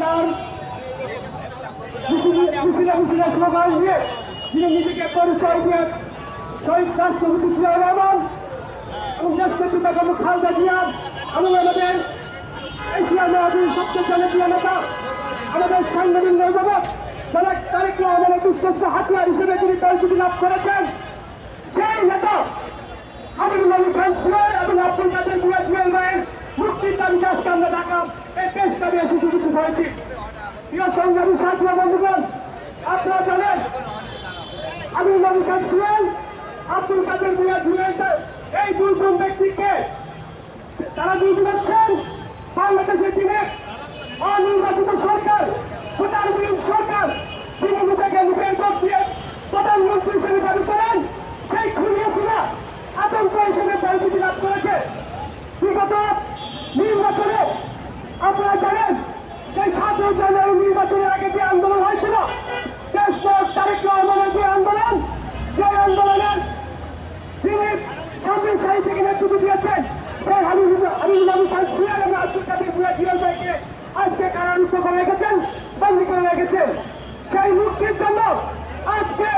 তার মুসিলা মুসিলা স্লোগান দিয়ে যিনি নিজেকে পরিচয় দিয়ে শহীদ রাষ্ট্রপতি জিয়া রহমান এবং দেশপতি বেগম খালদা জিয়া এবং আমাদের এশিয়া মহাদেশের সবচেয়ে জনপ্রিয় নেতা, আমাদের সাংবাদিক নৈজগৎ যারা তারেক রহমানের বিশ্বস্ত হাতিয়ার হিসেবে যিনি পরিচিতি লাভ করেছেন। সেই নেতা হাবিবুল আলী খান এবং আব্দুল কাদের বুয়া এসে কিছু করেছি। প্রিয় সংগ্রামী সাথী বন্ধুগণ, আপনারা জানেন, আমি নবী খান ছিলেন আব্দুল কাদের মিয়া ছিলেন এই দুজন ব্যক্তিকে তারা দুজন আপনারা জানেন যে সাতই জানুয়ারি নির্বাচনের আগে যে আন্দোলন হয়েছিল তারেক রহমানের যে আন্দোলন সেই আন্দোলনের তিনি সামনে সারি থেকে নেতৃত্ব দিয়েছেন, সেই হাবিবুল হাবিবুল আবু খান সুয়ার এবং আব্দুল কাদের জিয়াল ভাইকে আজকে কারারুদ্ধ করে রেখেছেন, বন্দী করে রেখেছেন। সেই মুক্তির জন্য আজকে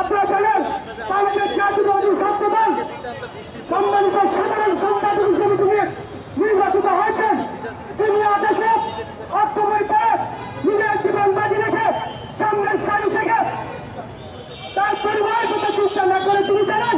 আপনারা জানেন বাংলাদেশ জাতীয়তাবাদী ছাত্র দল সম্মানিত সাধারণ সম্পাদক হিসেবে তিনি নির্বাচিত হয়েছেন পরিবার না করে তুমি জানেন